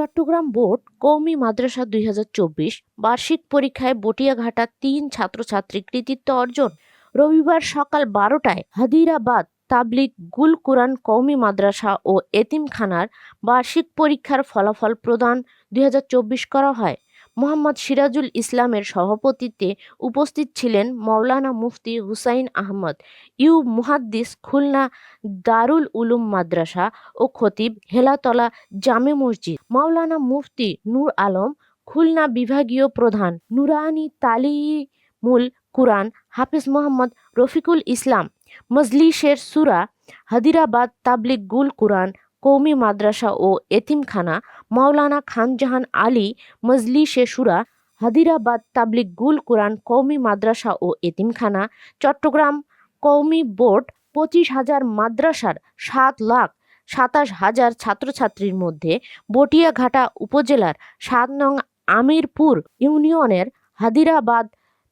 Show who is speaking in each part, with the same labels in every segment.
Speaker 1: Chittagong board কৌমি মাদ্রাসা দুই হাজার চব্বিশ বার্ষিক পরীক্ষায় বটিয়াঘাটা তিন ছাত্রছাত্রী কৃতিত্ব অর্জন। রবিবার সকাল বারোটায় হাদিরাবাদ তাবলিক গুল কুরআন কৌমি মাদ্রাসা ও এতিমখানার বার্ষিক পরীক্ষার ফলাফল প্রদান দুই হাজার চব্বিশ করা হয়। মোহাম্মদ সিরাজুল ইসলামের সভাপতিত্বে উপস্থিত ছিলেন মাওলানা মুফতি হুসাইন আহমদ, ইউ মুহাদ্দিস খুলনা দারুল উলুম মাদ্রাসা ও খতিব হেলাতলা জামে মসজিদ মাওলানা মুফতি নূর আলম খুলনা বিভাগীয় প্রধান, নুরানি তালিমুল কুরআন হাফিজ মোহাম্মদ রফিকুল ইসলাম, মজলিসের সুরা হাদিরাবাদ তাবলিগ গুল কুরআন কৌমি মাদ্রাসা ও এতিমখানা, মাওলানা খানজাহান আলী মজলিসে সুরা, হাদিরাবাদ তাবলিগ গুল কুরআন কৌমি মাদ্রাসা ও এতিমখানা, চট্টগ্রাম কৌমি বোর্ড পঁচিশ হাজার মাদ্রাসার সাত লাখ সাতাশ হাজার ছাত্রছাত্রীর মধ্যে বটিয়াঘাটা উপজেলার সাত নং আমিরপুর ইউনিয়নের হাদিরাবাদ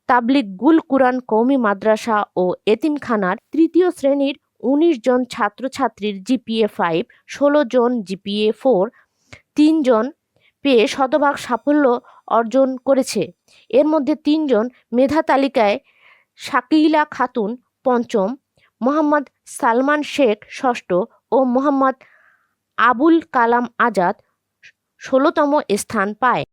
Speaker 1: তাবলিগ গুল কুরআন কৌমি মাদ্রাসা ও এতিমখানার তৃতীয় শ্রেণির উনিশ জন ছাত্রছাত্রীর জিপিএ ফাইভ ষোলো জন জিপিএ ফোর তিনজন পেয়ে শতভাগ সাফল্য অর্জন করেছে। এর মধ্যে তিনজন মেধা তালিকায় শাকিলা খাতুন পঞ্চম, মোহাম্মদ সালমান শেখ ষষ্ঠ ও মোহাম্মদ আবুল কালাম আজাদ ষোলোতম স্থান পায়।